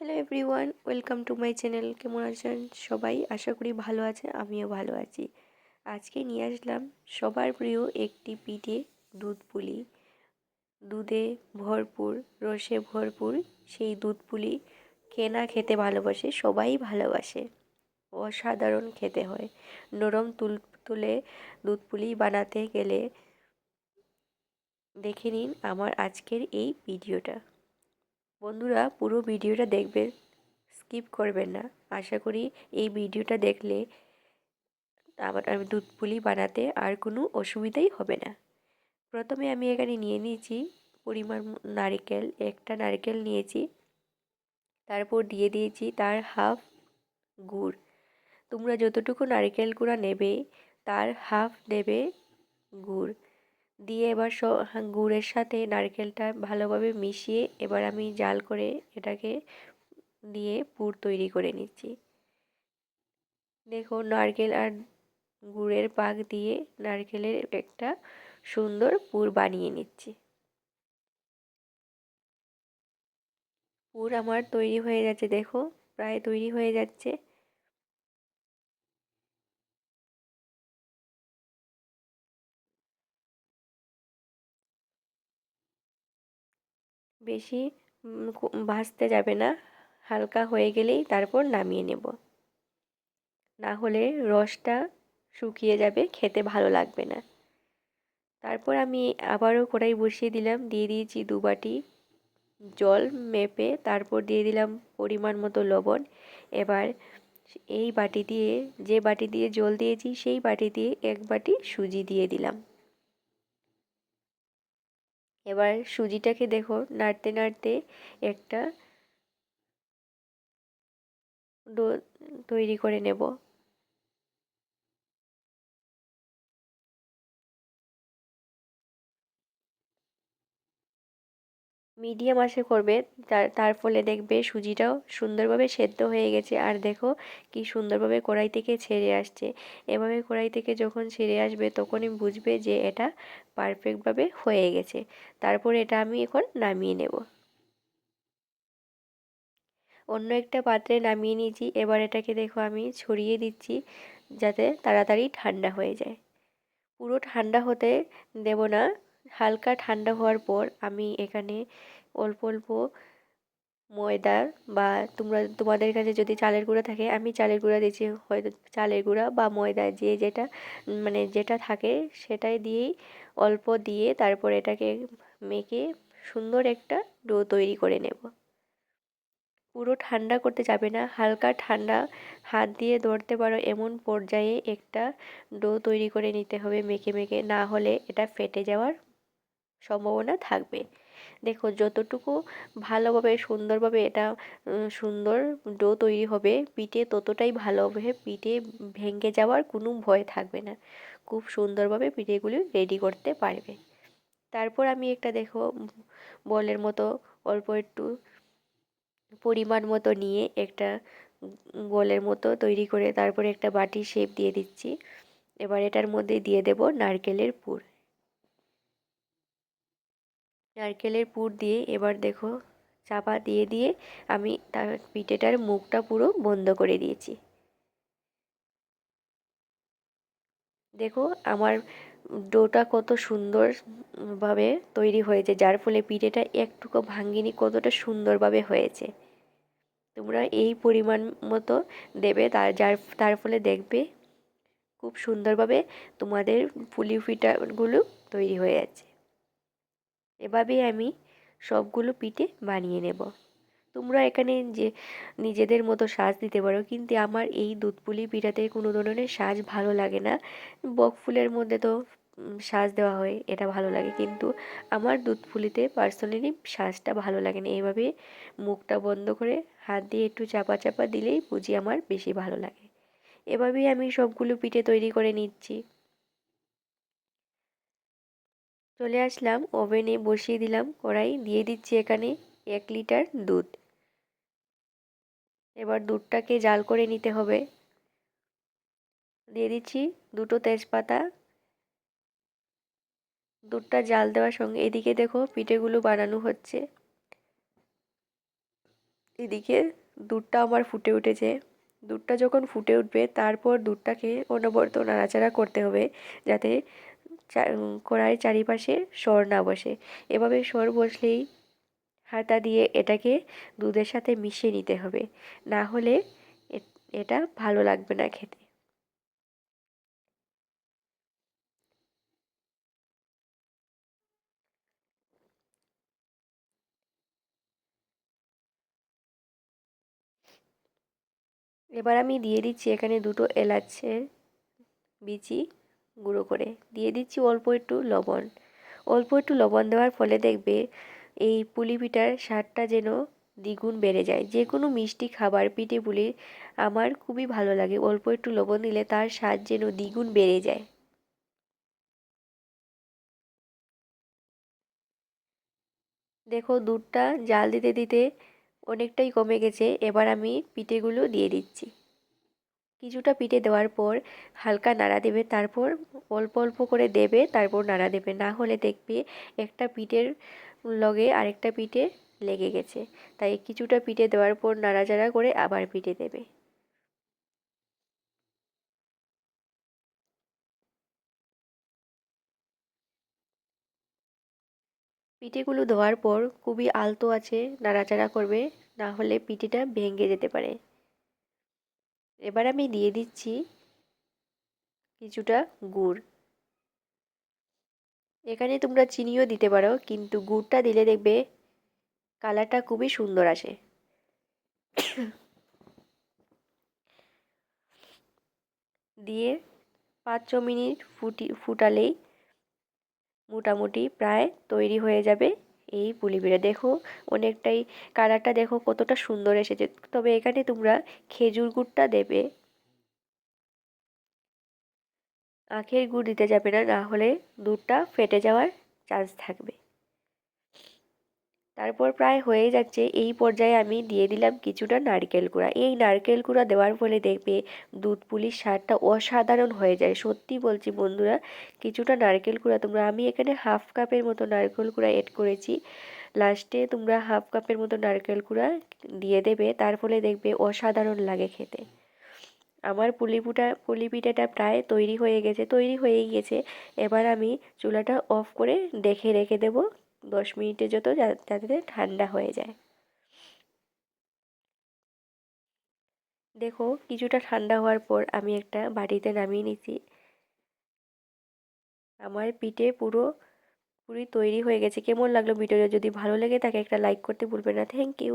Hello everyone welcome to my channel কেমন আছেন সবাই? আশা করি ভালো আছে, আমিও ভালো আছি। আজকে নিয়ে আসলাম সবার প্রিয় একটি পিঠে দুধ পুলি। দুধে ভরপুর, রসে ভরপুর সেই দুধ পুলি কেনা খেতে ভালোবাসে, সবাই ভালোবাসে। অসাধারণ খেতে হয়। নরম তুল, তুলে দুধ পুলি বানাতে গেলে দেখে নিন আমার আজকের এই ভিডিওটা। বন্ধুরা পুরো ভিডিওটা দেখবেন স্কিপ করবেন না। আশা করি এই ভিডিওটা দেখলে আমার আমি দুধ পুলি বানাতে আর কোনো অসুবিধাই হবে না। প্রথমে আমি এখানে নিয়ে নিয়েছি পরিমাণ নারকেল, একটা নারকেল নিয়েছি। তারপর দিয়ে দিয়েছি তার হাফ গুড়। তোমরা যতটুকু নারকেল গুঁড়া নেবে, তার হাফ দেবে গুড়। দিয়ে এবার গুড়ের সাথে নারকেলটা ভালোভাবে মিশিয়ে এবার আমি জাল করে এটাকে দিয়ে পুর তৈরি করে নিচ্ছি। দেখো নারকেল আর গুড়ের পাক দিয়ে নারকেলের একটা সুন্দর পুর বানিয়ে নিচ্ছি। পুর আমার তৈরি হয়ে যাচ্ছে দেখো প্রায় তৈরি হয়ে যাচ্ছে। বেশি ভাজতে যাবে না। হালকা হয়ে গেলেই তারপর নামিয়ে নেব। না হলে রসটা শুকিয়ে যাবে, খেতে ভালো লাগবে না। তারপর আমি আবারও কড়াই বসিয়ে দিলাম, দিয়ে দিয়েছি দু বাটি জল মেপে, তারপর দিয়ে দিলাম পরিমাণ মতো লবণ। এবার এই বাটি দিয়ে, যে বাটি দিয়ে জল দিয়েছি, সেই বাটি দিয়ে এক বাটি সুজি দিয়ে দিলাম। এবার সুজিটাকে দেখো নাড়তে নাড়তে একটা ডো তৈরি করে নেব। মিডিয়াম আঁচে করবে, তার তার ফলে দেখবে সুজিটাও সুন্দরভাবে সেদ্ধ হয়ে গেছে। আর দেখো কি সুন্দরভাবে কড়াই থেকে ছেড়ে আসছে। এভাবে কড়াই থেকে যখন ছেড়ে আসবে তখনই বুঝবে যে এটা পারফেক্টভাবে হয়ে গেছে। তারপর এটা আমি এখন নামিয়ে নেব। অন্য একটা পাত্রে নামিয়ে নিয়েছি। এবার এটাকে দেখো আমি ছড়িয়ে দিচ্ছি যাতে তাড়াতাড়ি ঠান্ডা হয়ে যায়। পুরো ঠান্ডা হতে দেব না। হালকা ঠান্ডা হওয়ার পর আমি এখানে অল্প অল্প ময়দা বা তোমরা, তোমাদের কাছে যদি চালের গুঁড়া থাকে, আমি চালের গুঁড়া দিচ্ছি হয়তো চালের গুঁড়া বা ময়দা যে যেটা মানে যেটা থাকে সেটাই দিয়েই অল্প দিয়ে তারপর এটাকে মেখে সুন্দর একটা ডো তৈরি করে নেব। পুরো ঠান্ডা করতে যাবে না, হালকা ঠান্ডা হাত দিয়ে ধরতে পারো, এমন পর্যায়ে একটা ডো তৈরি করে নিতে হবে মেখে মেখে। না হলে এটা ফেটে যাওয়ার সম্ভাবনা থাকবে। দেখো, যতটুকু ভালোভাবে, সুন্দরভাবে এটা সুন্দর ডো তৈরি হবে, পিঠে ততটাই ভালো হবে, পিঠে ভেঙে যাওয়ার কোনো ভয় থাকবে না। খুব সুন্দরভাবে পিঠেগুলি রেডি করতে পারবে। তারপর আমি একটা দেখো, বলের মতো অল্প একটু পরিমাণ মতো নিয়ে একটা গোলের মতো তৈরি করে, তারপরে একটা বাটি শেপ দিয়ে দিচ্ছি। এবার এটার মধ্যে দিয়ে দেব নারকেলের পুর। নারকেলের পুর দিয়ে এবার দেখো চাপা দিয়ে দিয়ে আমি তার পিঠেটার মুখটা পুরো বন্ধ করে দিয়েছি। দেখো আমার ডোটা কত সুন্দরভাবে তৈরি হয়েছে, যার ফলে পিঠেটা একটুকু ভাঙ্গিনি, কতটা সুন্দরভাবে হয়েছে। তোমরা এই পরিমাণ মতো দেবে, তার যার তার ফলে দেখবে খুব সুন্দরভাবে তোমাদের পুলি পিঠাগুলো তৈরি হয়ে যাচ্ছে এভাবেই আমি সবগুলো পিঠে বানিয়ে নেব। তোমরা এখানে যে নিজেদের মতো সাজ দিতে পারো, কিন্তু আমার এই দুধ পুলি পিঠাতে কোনো ধরনের সাজ ভালো লাগে না। বক ফুলের মধ্যে তো সাজ দেওয়া হয়, এটা ভালো লাগে, কিন্তু আমার দুধ পুলিতে পার্সোনালি সাজটা ভালো লাগে না। এইভাবে মুখটা বন্ধ করে হাত দিয়ে একটু চাপা চাপা দিলেই বুঝি আমার বেশি ভালো লাগে। এভাবেই আমি সবগুলো পিঠে তৈরি করে নিচ্ছি। চলে আসলাম ওভেনে বসিয়ে দিলাম কড়াই, দিয়ে দিচ্ছি এখানে এক লিটার দুধ। এবার দুধটাকে জাল করে নিতে হবে। দিয়ে দিচ্ছি দুটো তেজপাতা। দুধটা জাল দেওয়ার সঙ্গে এদিকে দেখো পিঠেগুলো বানানো হচ্ছে। এদিকে দুধটা আমার ফুটে উঠেছে। দুধটা যখন ফুটে উঠবে, তারপর দুধটাকে অনবরত নাড়াচাড়া করতে হবে যাতে কড়াইয়ের চারিপাশে সর না বসে। এভাবে সর বসলেই হাতা দিয়ে এটাকে দুধের সাথে মিশিয়ে নিতে হবে। না হলে এটা ভালো লাগবে না খেতে। এবার আমি দিয়ে দিচ্ছি এখানে দুটো এলাচের বিচি। গুঁড়ো করে। দিয়ে দিচ্ছি অল্প একটু লবণ। অল্প একটু লবণ দেওয়ার ফলে দেখবে এই পুলি পিঠার স্বাদটা যেন দ্বিগুণ বেড়ে যায়। যে কোনো মিষ্টি খাবার পিঠে পুলি আমার খুবই ভালো লাগে। অল্প একটু লবণ দিলে তার স্বাদ যেন দ্বিগুণ বেড়ে যায়। দেখো দুধটা জাল দিতে দিতে অনেকটাই কমে গেছে। এবার আমি পিঠেগুলো দিয়ে দিচ্ছি। কিছুটা পিঠে দেওয়ার পর হালকা নাড়া দেবে, তারপর অল্প অল্প করে দেবে, তারপর নাড়া দেবে। না হলে দেখবে একটা পিঠের লগে আরেকটা পিঠে লেগে গেছে। তাই কিছুটা পিঠে দেওয়ার পর নাড়াচাড়া করে আবার পিঠে দেবে। পিঠেগুলো দেওয়ার পর খুবই আলতো আছে, নাড়াচাড়া করবে, না হলে পিঠেটা ভেঙে যেতে পারে। এবার আমি দিয়ে দিচ্ছি কিছুটা গুড়। এখানে তোমরা চিনিও দিতে পারো, কিন্তু গুড়টা দিলে দেখবে কালারটা খুবই সুন্দর আসে। দিয়ে পাঁচ ছ মিনিট ফুটি, ফুটালেই মোটামুটি প্রায় তৈরি হয়ে যাবে। এই পুলি দেখো অনেকটাই কালারটা দেখো কতটা সুন্দর এসেছে। তবে এখানে তোমরা খেজুর গুড়টা দেবে। আখের গুড় দিতে যাবে না না হলে দুধটা ফেটে যাওয়ার চান্স থাকবে। তারপর প্রায় হয়ে যাচ্ছে, এই পর্যায়ে আমি দিয়ে দিলাম কিছুটা নারকেল কুড়া। এই নারকেল কুড়া দেওয়ার ফলে দেখবে দুধ পুলির স্বাদটা অসাধারণ হয়ে যায়। সত্যি বলছি বন্ধুরা, কিছুটা নারকেল কুড়া তোমরা, আমি এখানে হাফ কাপের মতো নারকেল কুড়া এড করেছি। লাস্টে তোমরা হাফ কাপের মতো নারকেল কুড়া দিয়ে দেবে, তার ফলে দেখবে অসাধারণ লাগে খেতে। আমার পুলি পুটা, পুলি পিঠাটা প্রায় তৈরি হয়ে গেছে, তৈরি হয়ে গিয়েছে এবার আমি চুলাটা অফ করে দেখে রেখে দেব। দশ মিনিটে যত যাতে ঠান্ডা হয়ে যায়। দেখো, কিছুটা ঠান্ডা হওয়ার পর আমি একটা বাটিতে নামিয়ে নিচ্ছি। আমার পিঠে পুরো, পুরি তৈরি হয়ে গেছে। কেমন লাগল ভিডিওটা? যদি ভালো লেগে থাকে, একটা লাইক করতে ভুলবে না। Thank you